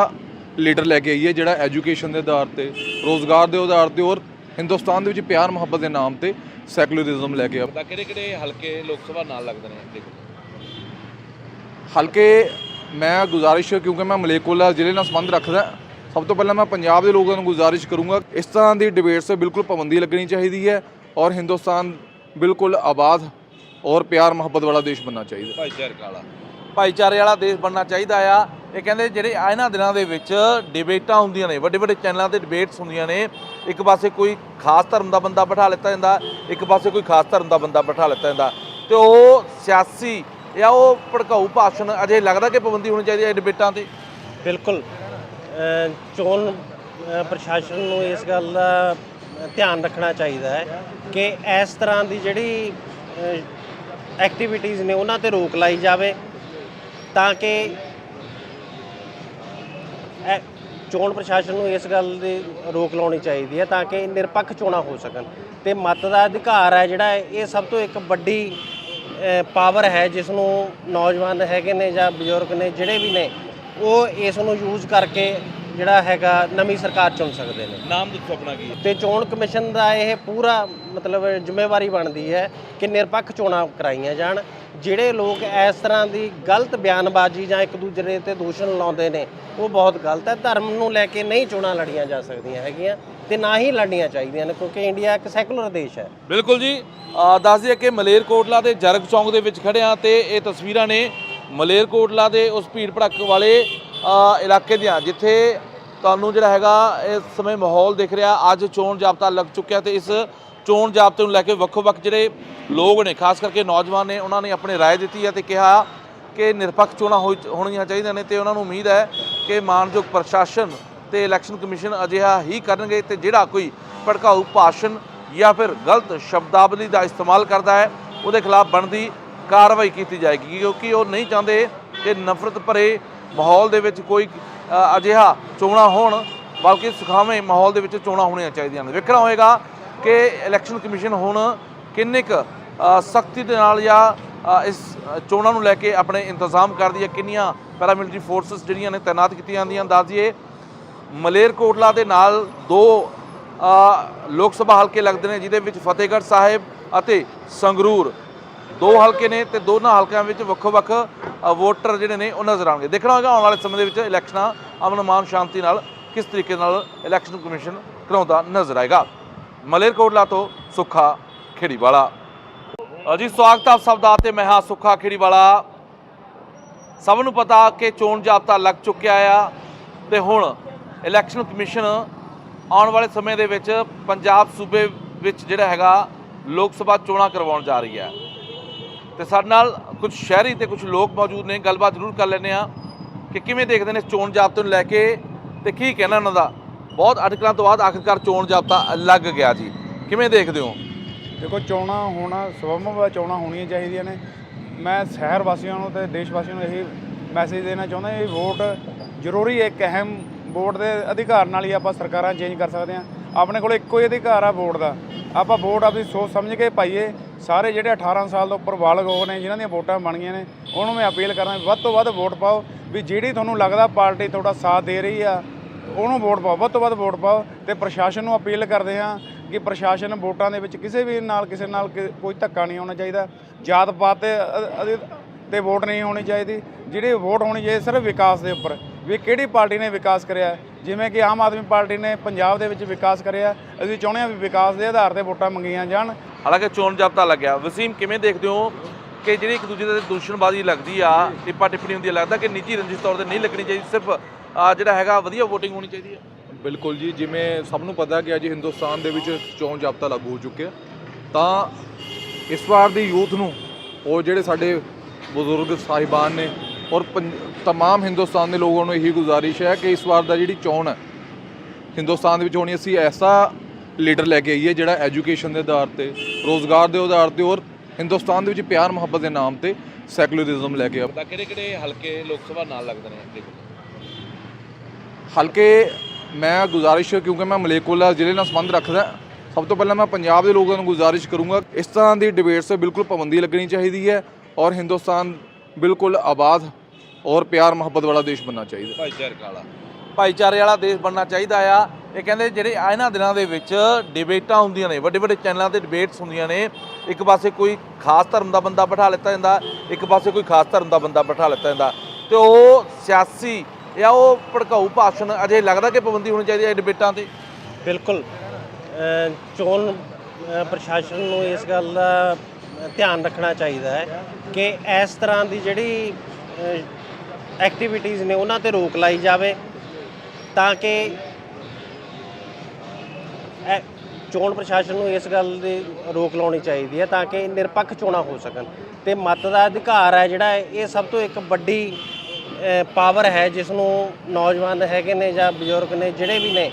ਲੀਡਰ ਲੈ ਕੇ ਆਈਏ ਜਿਹੜਾ ਐਜੂਕੇਸ਼ਨ ਦੇ ਆਧਾਰ ਤੇ ਰੋਜ਼ਗਾਰ ਦੇ ਆਧਾਰ ਤੇ ਔਰ ਹਿੰਦੁਸਤਾਨ ਦੇ ਵਿੱਚ ਪਿਆਰ ਮੁਹੱਬਤ ਦੇ ਨਾਮ ਤੇ ਸੈਕੂਲਰਿਜ਼ਮ ਲੈ ਕੇ ਆ। ਤਾਂ ਕਿਹੜੇ ਕਿਹੜੇ ਹਲਕੇ ਲੋਕ ਸਭਾ ਨਾਲ ਲੱਗਦੇ ਨੇ ਹਲਕੇ ਮੈਂ ਗੁਜ਼ਾਰਿਸ਼ ਕਿਉਂਕਿ ਮੈਂ ਮਲੇਕੋਲਾ ਜ਼ਿਲ੍ਹੇ ਨਾਲ ਸੰਬੰਧ ਰੱਖਦਾ ਸਭ ਤੋਂ ਪਹਿਲਾਂ ਮੈਂ ਪੰਜਾਬ ਦੇ ਲੋਕਾਂ ਨੂੰ ਗੁਜ਼ਾਰਿਸ਼ ਕਰੂੰਗਾ। ਇਸ ਤਰ੍ਹਾਂ ਦੀ ਡਿਬੇਟਸ 'ਤੇ ਬਿਲਕੁਲ ਪਾਬੰਦੀ ਲੱਗਣੀ ਚਾਹੀਦੀ ਹੈ ਔਰ ਹਿੰਦੁਸਤਾਨ ਬਿਲਕੁਲ ਆਬਾਦ ਔਰ ਪਿਆਰ ਮੁਹੱਬਤ ਵਾਲਾ ਦੇਸ਼ ਬਣਨਾ ਚਾਹੀਦਾ। ਭਾਈਚਾਰਕ ਵਾਲਾ। ਭਾਈਚਾਰੇ ਵਾਲਾ ਦੇਸ਼ ਬਣਨਾ ਚਾਹੀਦਾ ਆ। ਇਹ ਕਹਿੰਦੇ ਜਿਹੜੇ ਆ ਇਹਨਾਂ ਦਿਨਾਂ ਦੇ ਵਿੱਚ ਡਿਬੇਟਾਂ ਹੁੰਦੀਆਂ ਨੇ ਵੱਡੇ ਵੱਡੇ ਚੈਨਲਾਂ ਤੇ ਡਿਬੇਟਸ ਹੁੰਦੀਆਂ ਨੇ ਇੱਕ ਪਾਸੇ ਕੋਈ ਖਾਸ ਧਰਮ ਦਾ ਬੰਦਾ ਬਿਠਾ ਲਿੱਤਾ ਜਾਂਦਾ ਇੱਕ ਪਾਸੇ ਕੋਈ ਖਾਸ ਧਰਮ ਦਾ ਬੰਦਾ ਬਿਠਾ ਲਿੱਤਾ ਜਾਂਦਾ। ਤੇ ਉਹ ਸਿਆਸੀ ਜਾਂ ਉਹ ਭੜਕਾਊ ਭਾਸ਼ਣ ਅਜੇ ਲੱਗਦਾ ਕਿ ਪਾਬੰਦੀ ਹੋਣੀ ਚਾਹੀਦੀ ਹੈ ਡਿਬੇਟਾਂ ਤੇ? ਬਿਲਕੁਲ। ਚੋਣ ਪ੍ਰਸ਼ਾਸਨ ਨੂੰ ਇਸ ਗੱਲ ਦਾ ਧਿਆਨ ਰੱਖਣਾ ਚਾਹੀਦਾ ਹੈ ਕਿ ਇਸ ਤਰ੍ਹਾਂ ਦੀ ਜਿਹੜੀ ਐਕਟੀਵਿਟੀਜ਼ ਨੇ ਉਹਨਾਂ ਤੇ ਰੋਕ ਲਾਈ ਜਾਵੇ ਤਾਂ ਕਿ ਚੋਣ ਪ੍ਰਸ਼ਾਸਨ ਨੂੰ ਇਸ ਗੱਲ ਦੀ ਰੋਕ ਲਾਉਣੀ ਚਾਹੀਦੀ ਹੈ ਤਾਂ ਕਿ ਨਿਰਪੱਖ ਚੋਣਾਂ ਹੋ ਸਕਣ। ਤੇ ਮਤ ਦਾ ਅਧਿਕਾਰ ਹੈ ਜਿਹੜਾ, ਇਹ ਸਭ ਤੋਂ ਇੱਕ ਵੱਡੀ ਪਾਵਰ ਹੈ ਜਿਸ ਨੂੰ ਨੌਜਵਾਨ ਹੈਗੇ ਨੇ ਜਾਂ ਬਜ਼ੁਰਗ ਨੇ ਜਿਹੜੇ ਵੀ ਨੇ, ਉਹ ਇਸ ਨੂੰ ਯੂਜ਼ ਕਰਕੇ ਜਿਹੜਾ ਹੈਗਾ ਨਵੀਂ ਸਰਕਾਰ ਚੁਣ ਸਕਦੇ ਨੇ। ਨਾਮ ਦੱਸੋ ਆਪਣਾ ਕੀ ਹੈ? ਤੇ ਚੋਣ ਕਮਿਸ਼ਨ ਦਾ ਇਹ ਪੂਰਾ ਮਤਲਬ ਜ਼ਿੰਮੇਵਾਰੀ ਬਣਦੀ ਹੈ ਕਿ ਨਿਰਪੱਖ ਚੋਣਾਂ ਕਰਾਈਆਂ ਜਾਣ ਜਿਹੜੇ ਲੋਕ ਇਸ ਤਰ੍ਹਾਂ ਦੀ ਗਲਤ ਬਿਆਨਬਾਜ਼ੀ ਜਾਂ ਇੱਕ ਦੂਜੇ ਤੇ ਦੂਸ਼ਣ ਲਾਉਂਦੇ ਨੇ ਉਹ ਬਹੁਤ ਗਲਤ ਹੈ। ਧਰਮ ਨੂੰ ਲੈ ਕੇ ਨਹੀਂ ਚੋਣਾਂ ਲੜੀਆਂ ਜਾ ਸਕਦੀਆਂ ਹੈਗੀਆਂ ਤੇ ਨਾ ਹੀ ਲੜਨੀਆਂ ਚਾਹੀਦੀਆਂ ਨੇ ਕਿਉਂਕਿ ਇੰਡੀਆ ਇੱਕ ਸੈਕੂਲਰ ਦੇਸ਼ ਹੈ। ਬਿਲਕੁਲ ਜੀ। ਦੱਸ ਦਈਏ ਕਿ ਮਲੇਰਕੋਟਲਾ ਦੇ ਜਰਗ ਚੌਂਕ ਦੇ ਵਿੱਚ ਖੜੇ ਹਾਂ ਤੇ ਇਹ ਤਸਵੀਰਾਂ ਨੇ ਮਲੇਰਕੋਟਲਾ ਦੇ ਉਸ ਭੀੜ ਭੜੱਕ ਵਾਲੇ ਇਲਾਕੇ ਦੀਆਂ ਜਿੱਥੇ ਤੁਹਾਨੂੰ ਜਿਹੜਾ ਹੈਗਾ ਇਸ ਸਮੇਂ ਮਾਹੌਲ ਦਿਖ ਰਿਹਾ ਅੱਜ ਚੋਣ ਜਾਬਤਾ ਲੱਗ ਚੁੱਕਿਆ ਤੇ ਇਸ ਚੋਣ ਜਾਬਤੇ ਨੂੰ ਲੈ ਕੇ ਵੱਖੋ-ਵੱਖ ਜਿਹੜੇ ਲੋਕ ਨੇ ਖਾਸ ਕਰਕੇ ਨੌਜਵਾਨ ਨੇ ਉਹਨਾਂ ਨੇ ਆਪਣੀ رائے ਦਿੱਤੀ ਹੈ ਤੇ ਕਿਹਾ ਕਿ ਨਿਰਪੱਖ ਚੋਣਾਂ ਹੋਈ- ਹੋਣੀਆਂ ਚਾਹੀਦੀਆਂ ਨੇ ਤੇ ਉਹਨਾਂ ਨੂੰ ਉਮੀਦ ਹੈ ਕਿ ਮਾਨਯੋਗ ਪ੍ਰਸ਼ਾਸਨ ਤੇ ਇਲੈਕਸ਼ਨ ਕਮਿਸ਼ਨ ਅਜਿਹਾ ਹੀ ਕਰਨਗੇ ਤੇ ਜਿਹੜਾ ਕੋਈ ਭੜਕਾਊ ਭਾਸ਼ਣ ਜਾਂ ਫਿਰ ਗਲਤ ਸ਼ਬਦਾਵਲੀ ਦਾ ਇਸਤੇਮਾਲ ਕਰਦਾ ਹੈ ਉਹਦੇ ਖਿਲਾਫ ਬਣਦੀ ਕਾਰਵਾਈ ਕੀਤੀ ਜਾਏਗੀ ਕਿਉਂਕਿ ਉਹ ਨਹੀਂ ਚਾਹੁੰਦੇ ਕਿ ਨਫ਼ਰਤ ਭਰੇ ਮਾਹੌਲ ਦੇ ਵਿੱਚ ਕੋਈ ਅਜਿਹਾ ਚੋਣਾਂ ਹੋਣ, ਬਲਕਿ ਸੁਖਾਵੇਂ ਮਾਹੌਲ ਦੇ ਵਿੱਚ ਚੋਣਾਂ ਹੋਣੀਆਂ ਚਾਹੀਦੀਆਂ ਨੇ। ਵੇਖਣਾ ਹੋਏਗਾ ਕਿ ਇਲੈਕਸ਼ਨ ਕਮਿਸ਼ਨ ਹੁਣ ਕਿੰਨੇ ਕੁ ਸਖਤੀ ਦੇ ਨਾਲ ਜਾਂ ਇਸ ਚੋਣਾਂ ਨੂੰ ਲੈ ਕੇ ਆਪਣੇ ਇੰਤਜ਼ਾਮ ਕਰਦੀ ਹੈ, ਕਿੰਨੀਆਂ ਪੈਰਾਮਿਲਟਰੀ ਫੋਰਸਸ ਜਿਹੜੀਆਂ ਨੇ ਤਾਇਨਾਤ ਕੀਤੀਆਂ ਜਾਂਦੀਆਂ ਦੱਸ ਦਈਏ। ਮਲੇਰਕੋਟਲਾ ਦੇ ਨਾਲ ਦੋ ਲੋਕ ਸਭਾ ਹਲਕੇ ਲੱਗਦੇ ਨੇ, ਜਿਹਦੇ ਵਿੱਚ ਫਤਿਹਗੜ੍ਹ ਸਾਹਿਬ ਅਤੇ ਸੰਗਰੂਰ। ਦੋ ਹਲਕੇ ਨੇ ਤੇ ਦੋਨਾਂ ਹਲਕਿਆਂ ਵਿੱਚ ਵੱਖੋ-ਵੱਖ ਵੋਟਰ ਜਿਹੜੇ ਨੇ, ਉਹ ਨਜ਼ਰ ਆਉਣਗੇ। ਦੇਖਣਾ ਹੋਏਗਾ ਆਉਣ ਵਾਲੇ ਸਮੇਂ ਦੇ ਵਿੱਚ ਇਲੈਕਸ਼ਨਾਂ, ਅਮਨ ਮਾਨ ਸ਼ਾਂਤੀ ਨਾਲ ਕਿਸ ਤਰੀਕੇ ਨਾਲ ਇਲੈਕਸ਼ਨ ਕਮਿਸ਼ਨ ਕਰਾਉਂਦਾ ਨਜ਼ਰ ਆਏਗਾ। ਮਲੇਰਕੋਟਲਾ ਤੋਂ ਸੁੱਖਾ ਖੇੜੀਵਾਲਾ। ਜੀ ਸਵਾਗਤ ਆਪ ਸਭ ਦਾ ਤੇ ਮੈਂ ਹਾਂ ਸੁੱਖਾ ਖੇੜੀਵਾਲਾ। ਸਭ ਨੂੰ ਪਤਾ ਕਿ ਚੋਣ ਜਾਬਤਾ ਲੱਗ ਚੁੱਕਿਆ ਆ ਤੇ ਹੁਣ ਇਲੈਕਸ਼ਨ ਕਮਿਸ਼ਨ ਆਉਣ ਵਾਲੇ ਸਮੇਂ ਦੇ ਵਿੱਚ ਪੰਜਾਬ ਸੂਬੇ ਵਿੱਚ ਜਿਹੜਾ ਹੈਗਾ ਲੋਕ ਸਭਾ ਚੋਣਾਂ ਕਰਵਾਉਣ ਜਾ ਰਹੀ ਹੈ। ਤੇ ਸਾਡੇ ਨਾਲ ਕੁਝ ਸ਼ਹਿਰੀ ਤੇ ਕੁਝ ਲੋਕ ਮੌਜੂਦ ਨੇ, ਗੱਲਬਾਤ ਜ਼ਰੂਰ ਕਰ ਲੈਂਦੇ ਆ ਕਿ ਕਿਵੇਂ ਦੇਖਦੇ ਨੇ ਚੋਣ ਜਾਬਤੇ ਨੂੰ ਲੈ ਕੇ ਤੇ ਕੀ ਕਹਿਣਾ ਉਹਨਾਂ ਦਾ? ਬਹੁਤ ਅਟਕਲਾਂ ਤੋਂ ਬਾਅਦ ਆਖਿਰਕਾਰ ਚੋਣ ਜਾਬਤਾ ਲੱਗ ਗਿਆ ਜੀ। ਕਿਵੇਂ ਦੇਖਦੇ ਹੋ? ਦੇਖੋ, ਚੋਣਾਂ ਹੋਣਾ ਸਵਮਵ ਚੋਣਾਂ ਹੋਣੀਆਂ ਚਾਹੀਦੀਆਂ ਨੇ। ਮੈਂ ਸ਼ਹਿਰ ਵਾਸੀਆਂ ਨੂੰ ਤੇ ਦੇਸ਼ ਵਾਸੀਆਂ ਨੂੰ ਇਹ ਮੈਸੇਜ ਦੇਣਾ ਚਾਹੁੰਦਾ, ਇਹ ਵੋਟ ਜ਼ਰੂਰੀ ਇੱਕ ਅਹਿਮ ਵੋਟ ਦੇ ਅਧਿਕਾਰ ਨਾਲ ਹੀ ਆਪਾਂ ਸਰਕਾਰਾਂ ਚੇਂਜ ਕਰ ਸਕਦੇ ਹਾਂ। ਆਪਣੇ ਕੋਲ ਇੱਕੋ ਹੀ ਅਧਿਕਾਰ ਆ ਵੋਟ ਦਾ। ਆਪਾਂ ਵੋਟ ਆਪਣੀ ਸੋਚ ਸਮਝ ਕੇ ਪਾਈਏ। ਸਾਰੇ ਜਿਹੜੇ 18 ਸਾਲ ਤੋਂ ਉੱਪਰ ਬਾਲਗ ਹੋ ਨੇ, ਜਿਨ੍ਹਾਂ ਦੀਆਂ ਵੋਟਾਂ ਬਣੀਆਂ ਨੇ, ਉਹਨੂੰ ਮੈਂ ਅਪੀਲ ਕਰਾਂ ਵੱਧ ਤੋਂ ਵੱਧ ਵੋਟ ਪਾਓ। ਵੀ ਜਿਹੜੀ ਤੁਹਾਨੂੰ ਲੱਗਦਾ ਪਾਰਟੀ ਤੁਹਾਡਾ ਸਾਥ ਦੇ ਰਹੀ ਆ, ਉਹਨੂੰ ਵੋਟ ਪਾਓ। ਵੱਧ ਤੋਂ ਵੱਧ ਵੋਟ ਪਾਓ ਤੇ ਪ੍ਰਸ਼ਾਸਨ ਨੂੰ ਅਪੀਲ ਕਰਦੇ ਹਾਂ ਕਿ ਪ੍ਰਸ਼ਾਸਨ ਵੋਟਾਂ ਦੇ ਵਿੱਚ ਕਿਸੇ ਵੀ ਨਾਲ, ਕਿਸੇ ਨਾਲ ਕਿ- ਕੋਈ ਧੱਕਾ ਨਹੀਂ ਹੋਣਾ ਚਾਹੀਦਾ। ਜਾਤ ਪਾਤ ਤੇ ਤੇ ਵੋਟ ਨਹੀਂ ਹੋਣੀ ਚਾਹੀਦੀ। ਜਿਹੜੀ ਵੋਟ ਹੋਣੀ ਚਾਹੀਦੀ, ਸਿਰਫ ਵਿਕਾਸ ਦੇ ਉੱਪਰ। ਵੀ ਕਿਹੜੀ ਪਾਰਟੀ ਨੇ ਵਿਕਾਸ ਕਰਿਆ? ਹੈ। ਜਿਵੇਂ ਕਿ ਆਮ ਆਦਮੀ ਪਾਰਟੀ ਨੇ ਪੰਜਾਬ ਦੇ ਵਿੱਚ ਵਿਕਾਸ ਕਰਿਆ ਅਸੀਂ ਚਾਹੁੰਦੇ ਹਾਂ ਵੀ ਵਿਕਾਸ ਦੇ ਆਧਾਰ ਤੇ ਵੋਟਾਂ ਮੰਗੀਆਂ ਜਾਣ। ਹਾਲਾਂਕਿ ਚੋਣ ਜਾਬਤਾ ਲੱਗਿਆ। ਵਸੀਮ ਕਿਵੇਂ ਦੇਖਦੇ ਹੋ ਕਿ ਜਿਹੜੀ ਇੱਕ ਦੂਜੇ ਦੇ ਦੂਸ਼ਣਬਾਜ਼ੀ ਲੱਗਦੀ ਆ ਟਿੱਪਾ ਟਿੱਪਣੀ ਹੁੰਦੀ ਆ ਲੱਗਦਾ ਕਿ ਨਿੱਜੀ ਰੰਜਿਸ਼ ਤੌਰ ਤੇ ਨਹੀਂ ਲੱਗਣੀ ਚਾਹੀਦੀ ਸਿਰਫ ਜਿਹੜਾ ਹੈਗਾ ਵਧੀਆ VOTING ਹੋਣੀ ਚਾਹੀਦੀ ਹੈ ਬਿਲਕੁਲ ਜੀ ਜਿਵੇਂ ਸਭ ਨੂੰ ਪਤਾ ਕਿ ਅੱਜ ਹਿੰਦੁਸਤਾਨ ਦੇ ਵਿੱਚ ਚੋਣ ਜਾਬਤਾ ਲਾਗੂ ਹੋ ਚੁੱਕਿਆ। ਤਾਂ ਇਸ ਵਾਰ ਦੀ ਯੂਥ ਨੂੰ ਉਹ ਜਿਹੜੇ ਸਾਡੇ ਬਜ਼ੁਰਗ ਸਾਹਿਬਾਨ ਨੇ ਔਰ ਤਮਾਮ ਹਿੰਦੁਸਤਾਨ ਦੇ ਲੋਕਾਂ ਨੂੰ ਇਹੀ ਗੁਜ਼ਾਰਿਸ਼ ਹੈ ਕਿ ਇਸ ਵਾਰ ਦਾ ਜਿਹੜੀ ਚੋਣ ਹੈ ਹਿੰਦੁਸਤਾਨ ਦੇ ਵਿੱਚ ਹੋਣੀ ਅਸੀਂ ਐਸਾ ਲੀਡਰ ਲੈ ਕੇ ਆਈਏ ਜਿਹੜਾ ਐਜੂਕੇਸ਼ਨ ਦੇ ਆਧਾਰ ਤੇ ਰੋਜ਼ਗਾਰ ਦੇ ਆਧਾਰ ਤੇ ਔਰ ਹਿੰਦੁਸਤਾਨ ਦੇ ਵਿੱਚ ਪਿਆਰ ਮੁਹੱਬਤ ਦੇ ਨਾਮ ਤੇ ਸੈਕੂਲਰਿਜ਼ਮ ਲੈ ਕੇ ਆ। ਤਾਂ ਕਿਹੜੇ ਕਿਹੜੇ ਹਲਕੇ ਲੋਕ ਸਭਾ ਨਾਲ ਲੱਗਦੇ ਨੇ ਹਲਕੇ ਮੈਂ ਗੁਜ਼ਾਰਿਸ਼ ਕਿਉਂਕਿ ਮੈਂ ਮਲੇਕੋਲਾ ਜ਼ਿਲ੍ਹੇ ਨਾਲ ਸੰਬੰਧ ਰੱਖਦਾ ਸਭ ਤੋਂ ਪਹਿਲਾਂ ਮੈਂ ਪੰਜਾਬ ਦੇ ਲੋਕਾਂ ਨੂੰ ਗੁਜ਼ਾਰਿਸ਼ ਕਰੂੰਗਾ। ਇਸ ਤਰ੍ਹਾਂ ਦੀ ਡਿਬੇਟਸ ਤੇ ਬਿਲਕੁਲ ਪਾਬੰਦੀ ਲੱਗਣੀ ਚਾਹੀਦੀ ਹੈ ਔਰ ਹਿੰਦੁਸਤਾਨ ਬਿਲਕੁਲ ਆਬਾਦ ਔਰ ਪਿਆਰ ਮੁਹੱਬਤ ਵਾਲਾ ਦੇਸ਼ ਬਣਨਾ ਚਾਹੀਦਾ। ਭਾਈਚਾਰਕ ਵਾਲਾ। ਭਾਈਚਾਰੇ ਵਾਲਾ ਦੇਸ਼ ਬਣਨਾ ਚਾਹੀਦਾ ਆ। ਇਹ ਕਹਿੰਦੇ ਜਿਹੜੇ ਇਹਨਾਂ ਦਿਨਾਂ ਦੇ ਵਿੱਚ ਡਿਬੇਟਾਂ ਹੁੰਦੀਆਂ ਨੇ ਵੱਡੇ ਵੱਡੇ ਚੈਨਲਾਂ ਤੇ ਡਿਬੇਟਸ ਹੁੰਦੀਆਂ ਨੇ ਇੱਕ ਪਾਸੇ ਕੋਈ ਖਾਸ ਧਰਮ ਦਾ ਬੰਦਾ ਬਿਠਾ ਲਿੱਤਾ ਜਾਂਦਾ ਇੱਕ ਪਾਸੇ ਕੋਈ ਖਾਸ ਧਰਮ ਦਾ ਬੰਦਾ ਬਿਠਾ ਲਿੱਤਾ ਜਾਂਦਾ। ਤੇ ਉਹ ਸਿਆਸੀ ਜਾਂ ਉਹ ਭੜਕਾਊ ਭਾਸ਼ਣ ਅਜੇ ਲੱਗਦਾ ਕਿ ਪਾਬੰਦੀ ਹੋਣੀ ਚਾਹੀਦੀ ਹੈ ਡਿਬੇਟਾਂ ਤੇ? ਬਿਲਕੁਲ। ਚੋਣ ਪ੍ਰਸ਼ਾਸਨ ਨੂੰ ਇਸ ਗੱਲ ਦਾ ਧਿਆਨ ਰੱਖਣਾ ਚਾਹੀਦਾ ਹੈ ਕਿ ਇਸ ਤਰ੍ਹਾਂ ਦੀ ਜਿਹੜੀ ਐਕਟੀਵਿਟੀਜ਼ ਨੇ ਉਹਨਾਂ ਤੇ ਰੋਕ ਲਾਈ ਜਾਵੇ ਤਾਂ ਕਿ ਚੋਣ ਪ੍ਰਸ਼ਾਸਨ ਨੂੰ ਇਸ ਗੱਲ ਦੀ ਰੋਕ ਲਾਉਣੀ ਚਾਹੀਦੀ ਹੈ ਤਾਂ ਕਿ ਨਿਰਪੱਖ ਚੋਣਾਂ ਹੋ ਸਕਣ। ਤੇ ਮਤ ਦਾ ਅਧਿਕਾਰ ਹੈ ਜਿਹੜਾ, ਇਹ ਸਭ ਤੋਂ ਇੱਕ ਵੱਡੀ ਪਾਵਰ ਹੈ ਜਿਸ ਨੂੰ ਨੌਜਵਾਨ ਹੈਗੇ ਨੇ ਜਾਂ ਬਜ਼ੁਰਗ ਨੇ ਜਿਹੜੇ ਵੀ ਨੇ,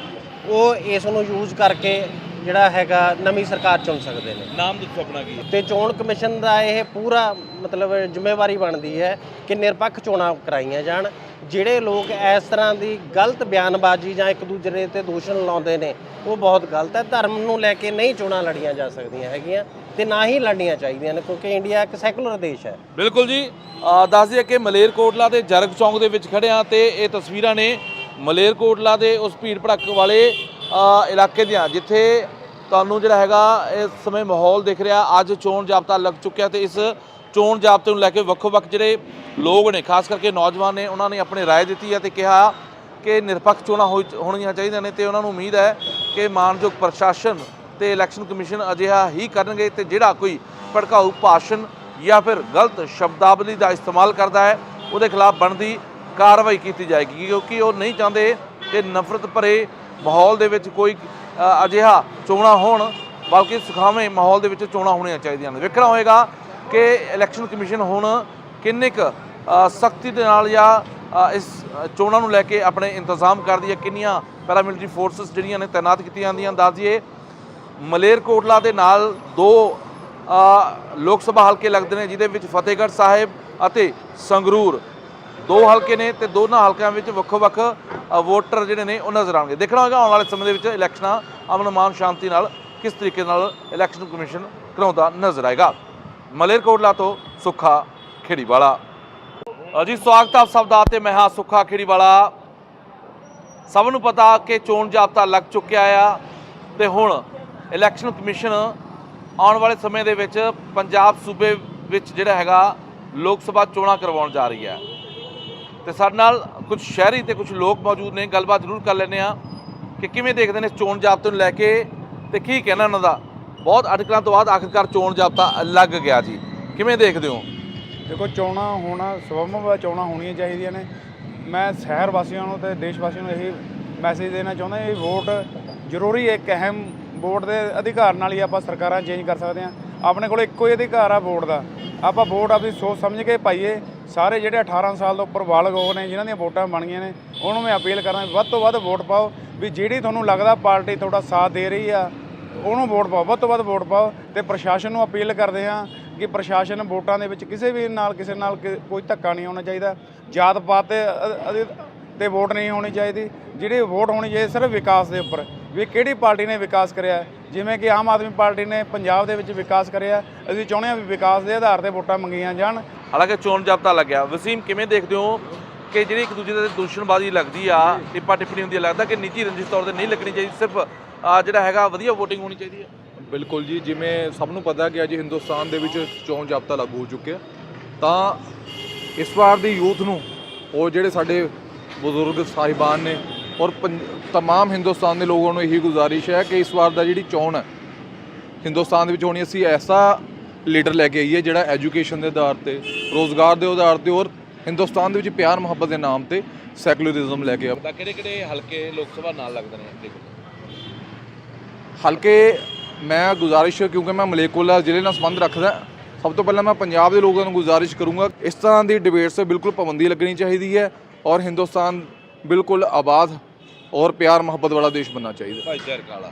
ਉਹ ਇਸ ਨੂੰ ਯੂਜ਼ ਕਰਕੇ ਜਿਹੜਾ ਹੈਗਾ ਨਵੀਂ ਸਰਕਾਰ ਚੁਣ ਸਕਦੇ ਨੇ। ਨਾਮ ਦੱਸੋ ਆਪਣਾ ਕੀ ਹੈ? ਤੇ ਚੋਣ ਕਮਿਸ਼ਨ ਦਾ ਇਹ ਪੂਰਾ ਮਤਲਬ ਜ਼ਿੰਮੇਵਾਰੀ ਬਣਦੀ ਹੈ ਕਿ ਨਿਰਪੱਖ ਚੋਣਾਂ ਕਰਾਈਆਂ ਜਾਣ ਜਿਹੜੇ ਲੋਕ ਇਸ ਤਰ੍ਹਾਂ ਦੀ ਗਲਤ ਬਿਆਨਬਾਜ਼ੀ ਜਾਂ ਇੱਕ ਦੂਜੇ ਤੇ ਦੂਸ਼ਣ ਲਾਉਂਦੇ ਨੇ ਉਹ ਬਹੁਤ ਗਲਤ ਹੈ। ਧਰਮ ਨੂੰ ਲੈ ਕੇ ਨਹੀਂ ਚੋਣਾਂ ਲੜੀਆਂ ਜਾ ਸਕਦੀਆਂ ਹੈਗੀਆਂ ਤੇ ਨਾ ਹੀ ਲੜਨੀਆਂ ਚਾਹੀਦੀਆਂ ਨੇ ਕਿਉਂਕਿ ਇੰਡੀਆ ਇੱਕ ਸੈਕੂਲਰ ਦੇਸ਼ ਹੈ। ਬਿਲਕੁਲ ਜੀ। ਦੱਸ ਦਈਏ ਕਿ ਮਲੇਰਕੋਟਲਾ ਦੇ ਜਰਗ ਚੌਂਕ ਦੇ ਵਿੱਚ ਖੜੇ ਹਾਂ ਤੇ ਇਹ ਤਸਵੀਰਾਂ ਨੇ ਮਲੇਰਕੋਟਲਾ ਦੇ ਉਸ ਭੀੜ ਭੜੱਕ ਵਾਲੇ ਇਲਾਕੇ ਦੀਆਂ ਜਿੱਥੇ ਤੁਹਾਨੂੰ ਜਿਹੜਾ ਹੈਗਾ ਇਸ ਸਮੇਂ ਮਾਹੌਲ ਦਿਖ ਰਿਹਾ ਅੱਜ ਚੋਣ ਜਾਬਤਾ ਲੱਗ ਚੁੱਕਿਆ ਤੇ ਇਸ ਚੋਣ ਜਾਬਤੇ ਨੂੰ ਲੈ ਕੇ ਵੱਖੋ-ਵੱਖ ਜਿਹੜੇ ਲੋਕ ਨੇ ਖਾਸ ਕਰਕੇ ਨੌਜਵਾਨ ਨੇ ਉਹਨਾਂ ਨੇ ਆਪਣੀ رائے ਦਿੱਤੀ ਹੈ ਤੇ ਕਿਹਾ ਕਿ ਨਿਰਪੱਖ ਚੋਣਾਂ ਹੋਈ- ਹੋਣੀਆਂ ਚਾਹੀਦੀਆਂ ਨੇ ਤੇ ਉਹਨਾਂ ਨੂੰ ਉਮੀਦ ਹੈ ਕਿ ਮਾਨਯੋਗ ਪ੍ਰਸ਼ਾਸਨ ਤੇ ਇਲੈਕਸ਼ਨ ਕਮਿਸ਼ਨ ਅਜਿਹਾ ਹੀ ਕਰਨਗੇ ਤੇ ਜਿਹੜਾ ਕੋਈ ਭੜਕਾਊ ਭਾਸ਼ਣ ਜਾਂ ਫਿਰ ਗਲਤ ਸ਼ਬਦਾਵਲੀ ਦਾ ਇਸਤੇਮਾਲ ਕਰਦਾ ਹੈ ਉਹਦੇ ਖਿਲਾਫ ਬਣਦੀ ਕਾਰਵਾਈ ਕੀਤੀ ਜਾਏਗੀ ਕਿਉਂਕਿ ਉਹ ਨਹੀਂ ਚਾਹੁੰਦੇ ਕਿ ਨਫ਼ਰਤ ਭਰੇ ਮਾਹੌਲ ਦੇ ਵਿੱਚ ਕੋਈ ਅਜਿਹਾ ਚੋਣਾਂ ਹੋਣ, ਬਲਕਿ ਸੁਖਾਵੇਂ ਮਾਹੌਲ ਦੇ ਵਿੱਚ ਚੋਣਾਂ ਹੋਣੀਆਂ ਚਾਹੀਦੀਆਂ ਨੇ। ਵੇਖਣਾ ਹੋਏਗਾ ਕਿ ਇਲੈਕਸ਼ਨ ਕਮਿਸ਼ਨ ਹੁਣ ਕਿੰਨੇ ਕੁ ਸਖਤੀ ਦੇ ਨਾਲ ਜਾਂ ਇਸ ਚੋਣਾਂ ਨੂੰ ਲੈ ਕੇ ਆਪਣੇ ਇੰਤਜ਼ਾਮ ਕਰਦੀ ਹੈ, ਕਿੰਨੀਆਂ ਪੈਰਾਮਿਲਟਰੀ ਫੋਰਸਸ ਜਿਹੜੀਆਂ ਨੇ ਤਾਇਨਾਤ ਕੀਤੀਆਂ ਜਾਂਦੀਆਂ ਦੱਸ ਦਈਏ। ਮਲੇਰਕੋਟਲਾ ਦੇ ਨਾਲ ਦੋ ਲੋਕ ਸਭਾ ਹਲਕੇ ਲੱਗਦੇ ਨੇ, ਜਿਹਦੇ ਵਿੱਚ ਫਤਿਹਗੜ੍ਹ ਸਾਹਿਬ ਅਤੇ ਸੰਗਰੂਰ। ਦੋ ਹਲਕੇ ਨੇ ਤੇ ਦੋਨਾਂ ਹਲਕਿਆਂ ਵਿੱਚ ਵੱਖੋ-ਵੱਖ ਵੋਟਰ ਜਿਹੜੇ ਨੇ, ਉਹ ਨਜ਼ਰ ਆਉਣਗੇ। ਦੇਖਣਾ ਹੋਏਗਾ, ਆਉਣ ਵਾਲੇ ਸਮੇਂ ਦੇ ਵਿੱਚ ਇਲੈਕਸ਼ਨਾਂ, ਅਮਨ ਮਾਨ ਸ਼ਾਂਤੀ ਨਾਲ ਕਿਸ ਤਰੀਕੇ ਨਾਲ ਇਲੈਕਸ਼ਨ ਕਮਿਸ਼ਨ ਕਰਾਉਂਦਾ ਨਜ਼ਰ ਆਏਗਾ। ਮਲੇਰਕੋਟਲਾ ਤੋਂ ਸੁੱਖਾ ਖੇੜੀਵਾਲਾ। ਜੀ, ਸਵਾਗਤ ਹੈ ਆਪ ਸਭ ਦਾ ਤੇ ਮੈਂ ਹਾਂ ਸੁੱਖਾ ਖੇੜੀਵਾਲਾ। ਸਭ ਨੂੰ ਪਤਾ ਕਿ ਚੋਣ ਜਾਬਤਾ ਲੱਗ ਚੁੱਕਿਆ ਆ ਤੇ ਹੁਣ ਇਲੈਕਸ਼ਨ ਕਮਿਸ਼ਨ ਆਉਣ ਵਾਲੇ ਸਮੇਂ ਦੇ ਵਿੱਚ ਪੰਜਾਬ ਸੂਬੇ ਵਿੱਚ ਜਿਹੜਾ ਹੈਗਾ, ਲੋਕ ਸਭਾ ਚੋਣਾਂ ਕਰਵਾਉਣ ਜਾ ਰਹੀ ਹੈ। ਤੇ ਸਾਡੇ ਨਾਲ ਕੁਝ ਸ਼ਹਿਰੀ ਤੇ ਕੁਝ ਲੋਕ ਮੌਜੂਦ ਨੇ, ਗੱਲਬਾਤ ਜ਼ਰੂਰ ਕਰ ਲੈਂਦੇ ਆ ਕਿ ਕਿਵੇਂ ਦੇਖਦੇ ਨੇ ਇਸ ਚੋਣ ਜਾਬਤੇ ਨੂੰ ਲੈ ਕੇ ਤੇ ਕੀ ਕਹਿਣਾ ਉਹਨਾਂ ਦਾ? ਬਹੁਤ ਅਟਕਲਾਂ ਤੋਂ ਬਾਅਦ ਆਖਿਰਕਾਰ ਚੋਣ ਜਾਬਤਾ ਲੱਗ ਗਿਆ ਜੀ। ਕਿਵੇਂ ਦੇਖਦੇ ਹੋ? ਦੇਖੋ, ਚੋਣਾਂ ਹੋਣਾ ਸਵਮਵ ਚੋਣਾਂ ਹੋਣੀਆਂ ਚਾਹੀਦੀਆਂ ਨੇ। ਮੈਂ ਸ਼ਹਿਰ ਵਾਸੀਆਂ ਨੂੰ ਤੇ ਦੇਸ਼ ਵਾਸੀਆਂ ਨੂੰ ਇਹੀ ਮੈਸੇਜ ਦੇਣਾ ਚਾਹੁੰਦਾ, ਇਹ ਵੋਟ ਜ਼ਰੂਰੀ ਇੱਕ ਅਹਿਮ ਵੋਟ ਦੇ ਅਧਿਕਾਰ ਨਾਲ ਹੀ ਆਪਾਂ ਸਰਕਾਰਾਂ ਚੇਂਜ ਕਰ ਸਕਦੇ ਹਾਂ। ਆਪਣੇ ਕੋਲ ਇੱਕੋ ਹੀ ਅਧਿਕਾਰ ਆ ਵੋਟ ਦਾ। ਆਪਾਂ ਵੋਟ ਆਪਣੀ ਸੋਚ ਸਮਝ ਕੇ ਪਾਈਏ। ਸਾਰੇ ਜਿਹੜੇ 18 ਸਾਲ ਤੋਂ ਉੱਪਰ ਬਾਲਗ ਹੋ ਨੇ, ਜਿਨ੍ਹਾਂ ਦੀਆਂ ਵੋਟਾਂ ਬਣ ਗਈਆਂ ਨੇ, ਉਹਨੂੰ ਮੈਂ ਅਪੀਲ ਕਰਾਂ ਵੱਧ ਤੋਂ ਵੱਧ ਵੋਟ ਪਾਓ। ਵੀ ਜਿਹੜੀ ਤੁਹਾਨੂੰ ਲੱਗਦਾ ਪਾਰਟੀ ਤੁਹਾਡਾ ਸਾਥ ਦੇ ਰਹੀ ਆ, ਉਹਨੂੰ ਵੋਟ ਪਾਓ, ਵੱਧ ਤੋਂ ਵੱਧ ਵੋਟ ਪਾਓ। ਤੇ ਪ੍ਰਸ਼ਾਸਨ ਨੂੰ ਅਪੀਲ ਕਰਦੇ ਹਾਂ ਕਿ ਪ੍ਰਸ਼ਾਸਨ ਵੋਟਾਂ ਦੇ ਵਿੱਚ ਕਿਸੇ ਵੀ ਨਾਲ, ਕਿਸੇ ਨਾਲ ਕਿ- ਕੋਈ ਧੱਕਾ ਨਹੀਂ ਹੋਣਾ ਚਾਹੀਦਾ। ਜਾਤ ਪਾਤ ਤੇ ਵੋਟ ਨਹੀਂ ਹੋਣੀ ਚਾਹੀਦੀ। ਜਿਹੜੀ ਵੋਟ ਹੋਣੀ ਚਾਹੀਦੀ, ਸਿਰਫ ਵਿਕਾਸ ਦੇ ਉੱਪਰ। ਵੀ ਕਿਹੜੀ ਪਾਰਟੀ ਨੇ ਵਿਕਾਸ ਕਰਿਆ ਹੈ। ਜਿਵੇਂ ਕਿ ਆਮ ਆਦਮੀ ਪਾਰਟੀ ਨੇ ਪੰਜਾਬ ਦੇ ਵਿੱਚ ਵਿਕਾਸ ਕਰਿਆ ਅਸੀਂ ਚਾਹੁੰਦੇ ਹਾਂ ਵੀ ਵਿਕਾਸ ਦੇ ਆਧਾਰ ਤੇ ਵੋਟਾਂ ਮੰਗੀਆਂ ਜਾਣ। ਹਾਲਾਂਕਿ ਚੋਣ ਜਾਬਤਾ ਲੱਗਿਆ। ਵਸੀਮ ਕਿਵੇਂ ਦੇਖਦੇ ਹੋ ਕਿ ਜਿਹੜੀ ਇੱਕ ਦੂਜੇ ਦੇ ਦੂਸ਼ਣਬਾਜ਼ੀ ਲੱਗਦੀ ਆ ਟਿੱਪਾ ਟਿੱਪਣੀ ਹੁੰਦੀ ਆ ਲੱਗਦਾ ਕਿ ਨਿੱਜੀ ਰੰਜਿਸ਼ ਤੌਰ ਤੇ ਨਹੀਂ ਲੱਗਣੀ ਚਾਹੀਦੀ ਸਿਰਫ ਆ, ਜਿਹੜਾ ਹੈਗਾ ਵਧੀਆ VOTING ਹੋਣੀ ਚਾਹੀਦੀ ਹੈ ਬਿਲਕੁਲ ਜੀ ਜਿਵੇਂ ਸਭ ਨੂੰ ਪਤਾ ਕਿ ਅੱਜ ਹਿੰਦੁਸਤਾਨ ਦੇ ਵਿੱਚ ਚੋਣ ਜਾਬਤਾ ਲਾਗੂ ਹੋ ਚੁੱਕਿਆ। ਤਾਂ ਇਸ ਵਾਰ ਦੀ ਯੂਥ ਨੂੰ ਉਹ ਜਿਹੜੇ ਸਾਡੇ ਬਜ਼ੁਰਗ ਸਾਹਿਬਾਨ ਨੇ ਔਰ ਤਮਾਮ ਹਿੰਦੁਸਤਾਨ ਦੇ ਲੋਕਾਂ ਨੂੰ ਇਹੀ ਗੁਜ਼ਾਰਿਸ਼ ਹੈ ਕਿ ਇਸ ਵਾਰ ਦਾ ਜਿਹੜੀ ਚੋਣ ਹੈ ਹਿੰਦੁਸਤਾਨ ਦੇ ਵਿੱਚ ਹੋਣੀ ਅਸੀਂ ਐਸਾ ਲੀਡਰ ਲੈ ਕੇ ਆਈਏ ਜਿਹੜਾ ਐਜੂਕੇਸ਼ਨ ਦੇ ਆਧਾਰ ਤੇ ਰੋਜ਼ਗਾਰ ਦੇ ਆਧਾਰ ਤੇ ਔਰ ਹਿੰਦੁਸਤਾਨ ਦੇ ਵਿੱਚ ਪਿਆਰ ਮੁਹੱਬਤ ਦੇ ਨਾਮ ਤੇ ਸੈਕੂਲਰਿਜ਼ਮ ਲੈ ਕੇ ਆ ਕਿਹੜੇ ਕਿਹੜੇ ਹਲਕੇ ਲੋਕ ਸਭਾ ਨਾਲ ਲੱਗਦੇ ਨੇ ਹਲਕੇ ਮੈਂ ਗੁਜ਼ਾਰਿਸ਼ ਕਿਉਂਕਿ ਮੈਂ ਮਲੇਕੋਲਾ ਜ਼ਿਲ੍ਹੇ ਨਾਲ ਸੰਬੰਧ ਰੱਖਦਾ ਸਭ ਤੋਂ ਪਹਿਲਾਂ ਮੈਂ ਪੰਜਾਬ ਦੇ ਲੋਕਾਂ ਨੂੰ ਗੁਜ਼ਾਰਿਸ਼ ਕਰੂੰਗਾ ਇਸ ਤਰ੍ਹਾਂ ਦੀ ਡਿਬੇਟਸ ਤੇ ਬਿਲਕੁਲ ਪਾਬੰਦੀ ਲੱਗਣੀ ਚਾਹੀਦੀ ਹੈ ਔਰ ਹਿੰਦੁਸਤਾਨ ਬਿਲਕੁਲ ਆਬਾਦ ਔਰ ਪਿਆਰ ਮੁਹੱਬਤ ਵਾਲਾ ਦੇਸ਼ ਬਣਨਾ ਚਾਹੀਦਾ। ਭਾਈਚਾਰਕ ਵਾਲਾ।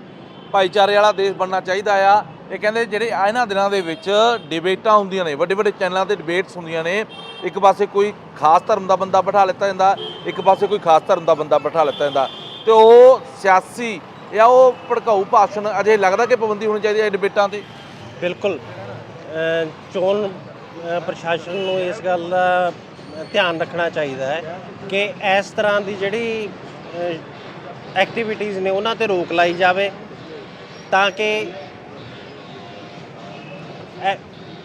ਭਾਈਚਾਰੇ ਵਾਲਾ ਦੇਸ਼ ਬਣਨਾ ਚਾਹੀਦਾ ਆ। ਇਹ ਕਹਿੰਦੇ ਜਿਹੜੇ ਇਹਨਾਂ ਦਿਨਾਂ ਦੇ ਵਿੱਚ ਡਿਬੇਟਾਂ ਹੁੰਦੀਆਂ ਨੇ ਵੱਡੇ ਵੱਡੇ ਚੈਨਲਾਂ ਤੇ ਡਿਬੇਟਸ ਹੁੰਦੀਆਂ ਨੇ ਇੱਕ ਪਾਸੇ ਕੋਈ ਖਾਸ ਧਰਮ ਦਾ ਬੰਦਾ ਬਿਠਾ ਲਿੱਤਾ ਜਾਂਦਾ ਇੱਕ ਪਾਸੇ ਕੋਈ ਖਾਸ ਧਰਮ ਦਾ ਬੰਦਾ ਬਿਠਾ ਲਿੱਤਾ ਜਾਂਦਾ। ਤੇ ਉਹ ਸਿਆਸੀ ਜਾਂ ਉਹ ਭੜਕਾਊ ਭਾਸ਼ਣ ਅਜੇ ਲੱਗਦਾ ਕਿ ਪਾਬੰਦੀ ਹੋਣੀ ਚਾਹੀਦੀ ਹੈ ਡਿਬੇਟਾਂ ਤੇ? ਬਿਲਕੁਲ। ਚੋਣ ਪ੍ਰਸ਼ਾਸਨ ਨੂੰ ਇਸ ਗੱਲ ਦਾ ਧਿਆਨ ਰੱਖਣਾ ਚਾਹੀਦਾ ਹੈ ਕਿ ਇਸ ਤਰ੍ਹਾਂ ਦੀ ਜਿਹੜੀ ਐਕਟੀਵਿਟੀਜ਼ ਨੇ ਉਹਨਾਂ ਤੇ ਰੋਕ ਲਾਈ ਜਾਵੇ ਤਾਂ ਕਿ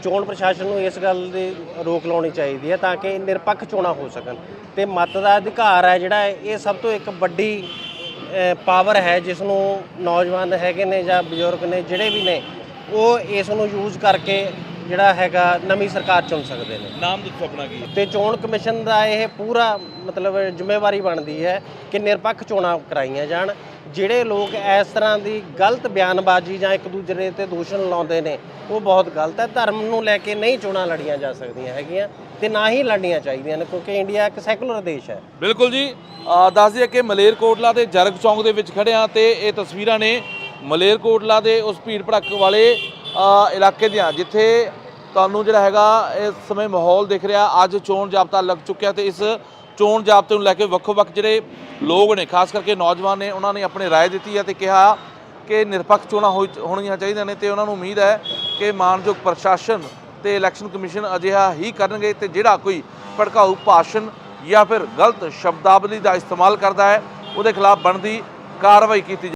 ਚੋਣ ਪ੍ਰਸ਼ਾਸਨ ਨੂੰ ਇਸ ਗੱਲ ਦੀ ਰੋਕ ਲਾਉਣੀ ਚਾਹੀਦੀ ਹੈ ਤਾਂ ਕਿ ਨਿਰਪੱਖ ਚੋਣਾਂ ਹੋ ਸਕਣ। ਤੇ ਮਤ ਦਾ ਅਧਿਕਾਰ ਹੈ ਜਿਹੜਾ, ਇਹ ਸਭ ਤੋਂ ਇੱਕ ਵੱਡੀ ਪਾਵਰ ਹੈ ਜਿਸ ਨੂੰ ਨੌਜਵਾਨ ਹੈਗੇ ਨੇ ਜਾਂ ਬਜ਼ੁਰਗ ਨੇ ਜਿਹੜੇ ਵੀ ਨੇ, ਉਹ ਇਸ ਨੂੰ ਯੂਜ਼ ਕਰਕੇ ਜਿਹੜਾ ਹੈਗਾ ਨਵੀਂ ਸਰਕਾਰ ਚੁਣ ਸਕਦੇ ਨੇ। ਨਾਮ ਦੱਸੋ ਆਪਣਾ ਕੀ ਹੈ? ਤੇ ਚੋਣ ਕਮਿਸ਼ਨ ਦਾ ਇਹ ਪੂਰਾ ਮਤਲਬ ਜ਼ਿੰਮੇਵਾਰੀ ਬਣਦੀ ਹੈ ਕਿ ਨਿਰਪੱਖ ਚੋਣਾਂ ਕਰਾਈਆਂ ਜਾਣ ਜਿਹੜੇ ਲੋਕ ਇਸ ਤਰ੍ਹਾਂ ਦੀ ਗਲਤ ਬਿਆਨਬਾਜ਼ੀ ਜਾਂ ਇੱਕ ਦੂਜੇ ਤੇ ਦੋਸ਼ਣ ਲਾਉਂਦੇ ਨੇ ਉਹ ਬਹੁਤ ਗਲਤ ਹੈ। ਧਰਮ ਨੂੰ ਲੈ ਕੇ ਨਹੀਂ ਚੋਣਾਂ ਲੜੀਆਂ ਜਾ ਸਕਦੀਆਂ ਹੈਗੀਆਂ ਤੇ ਨਾ ਹੀ ਲੜਨੀਆਂ ਚਾਹੀਦੀਆਂ ਨੇ ਕਿਉਂਕਿ ਇੰਡੀਆ ਇੱਕ ਸੈਕੂਲਰ ਦੇਸ਼ ਹੈ। ਬਿਲਕੁਲ ਜੀ। ਦੱਸ ਦਈਏ ਕਿ ਮਲੇਰਕੋਟਲਾ ਦੇ ਜਰਗ ਚੌਂਕ ਦੇ ਵਿੱਚ ਖੜੇ ਹਾਂ ਤੇ ਇਹ ਤਸਵੀਰਾਂ ਨੇ ਮਲੇਰਕੋਟਲਾ ਦੇ ਉਸ ਭੀੜ ਭੜੱਕ ਵਾਲੇ ਇਲਾਕੇ ਦੀਆਂ ਜਿੱਥੇ ਤੁਹਾਨੂੰ ਜਿਹੜਾ ਹੈਗਾ ਇਸ ਸਮੇਂ ਮਾਹੌਲ ਦਿਖ ਰਿਹਾ ਅੱਜ ਚੋਣ ਜਾਬਤਾ ਲੱਗ ਚੁੱਕਿਆ ਤੇ ਇਸ ਚੋਣ ਜਾਬਤੇ ਨੂੰ ਲੈ ਕੇ ਵੱਖੋ-ਵੱਖ ਜਿਹੜੇ ਲੋਕ ਨੇ ਖਾਸ ਕਰਕੇ ਨੌਜਵਾਨ ਨੇ ਉਹਨਾਂ ਨੇ ਆਪਣੀ رائے ਦਿੱਤੀ ਹੈ ਤੇ ਕਿਹਾ ਕਿ ਨਿਰਪੱਖ ਚੋਣਾਂ ਹੋਈ- ਹੋਣੀਆਂ ਚਾਹੀਦੀਆਂ ਨੇ ਤੇ ਉਹਨਾਂ ਨੂੰ ਉਮੀਦ ਹੈ ਕਿ ਮਾਨਯੋਗ ਪ੍ਰਸ਼ਾਸਨ ਤੇ ਇਲੈਕਸ਼ਨ ਕਮਿਸ਼ਨ ਅਜਿਹਾ ਹੀ ਕਰਨਗੇ ਤੇ ਜਿਹੜਾ ਕੋਈ ਭੜਕਾਊ ਭਾਸ਼ਣ ਜਾਂ ਫਿਰ ਗਲਤ ਸ਼ਬਦਾਵਲੀ ਦਾ ਇਸਤੇਮਾਲ ਕਰਦਾ ਹੈ ਉਹਦੇ ਖਿਲਾਫ ਬਣਦੀ ਕਾਰਵਾਈ ਕੀਤੀ